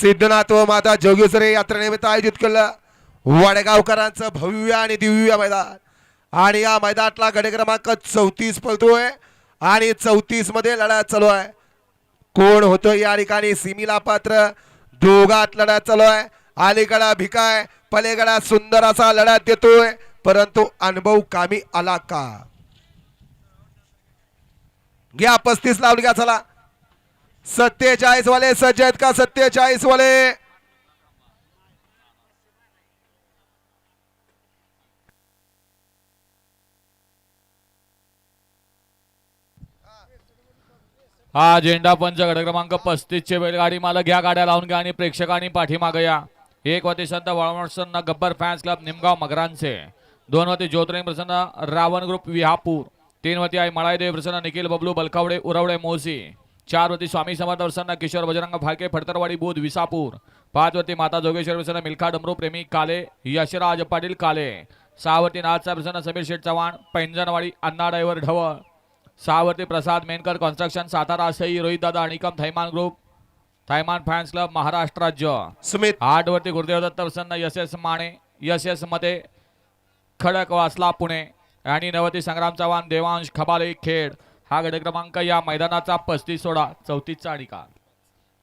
सिद्धनाथ व माता जोगेश्वरी यात्रेनिमित्त आयोजित केलं. वडगावकरांचं भव्य आणि दिव्य मैदान. आणि या मैदानातला गड क्रमांक चौतीस पळतोय. आणि चौतीसमध्ये लढा चालू आहे. कोण होतं या ठिकाणी? सिमीला पात्र. दोघात लढा चालू आहे. अलीकडा भिकाय पलेगडा सुंदर असा लढा देतोय. परंतु अनुभव कामी आला का? घ्या पस्तीस लावून घ्या चला. सत्तेचाळीस वाले सज्ज आहेत का सत्तेचाळीस वाले? हा झेंडा पंच गट क्रमांक पस्तीस चे बैलगाडी मला घ्या गाड्या लावून घ्या आणि प्रेक्षकांनी पाठीमागे या. एक वती संत वळवण गब्बर फॅन्स क्लब निमगाव मगरांचे. दोन वती ज्योतिर्लिंग प्रसन्न रावण ग्रुप विहापूर. तीन वती आई मळाईदेव प्रसन्न निखिल बबलू बलकावडे उरवडे मोसी. चार वती स्वामी समर्थ प्रसन्न किशोर बजरंग फाळके फडतरवाडी बुध विसापूर. पाच वती माता जोगेश्वर प्रसन्न मिल्खा डमरू प्रेमी काले यशराज पाटील काले. सहा वती नाथसा प्रसन्न समीर शेठ चव्हाण पैंजणवाडी अण्णा डायव्हर ढवळ. सहावरती प्रसाद मेनकर कन्स्ट्रक्शन सातारा सई रोहित दादा अनिकम थैमान ग्रुप थैमान फॅन्स क्लब महाराष्ट्र राज्य. सुमित. आठ वरती गुरुदेव दत्त प्रसन्न यश एस माने यश एसमध्ये खडक वासला पुणे. आणि नवती संग्राम चव्हाण देवांश खबाले खेड. हा गट क्रमांक या मैदानाचा पस्तीस सोळा चौतीसचा निकाल.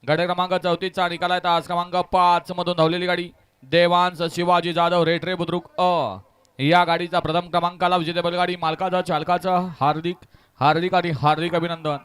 गट क्रमांक चौतीसचा निकाल आहे. तर आज क्रमांक पाच मधून धावलेली गाडी देवांश शिवाजी जाधव रेटरे बुद्रुक अ. या गाडीचा प्रथम क्रमांकाला विजेते बैलगाडी मालकाचा चालकाचा हार्दिक हार्दिक आणि हार्दिक अभिनंदन.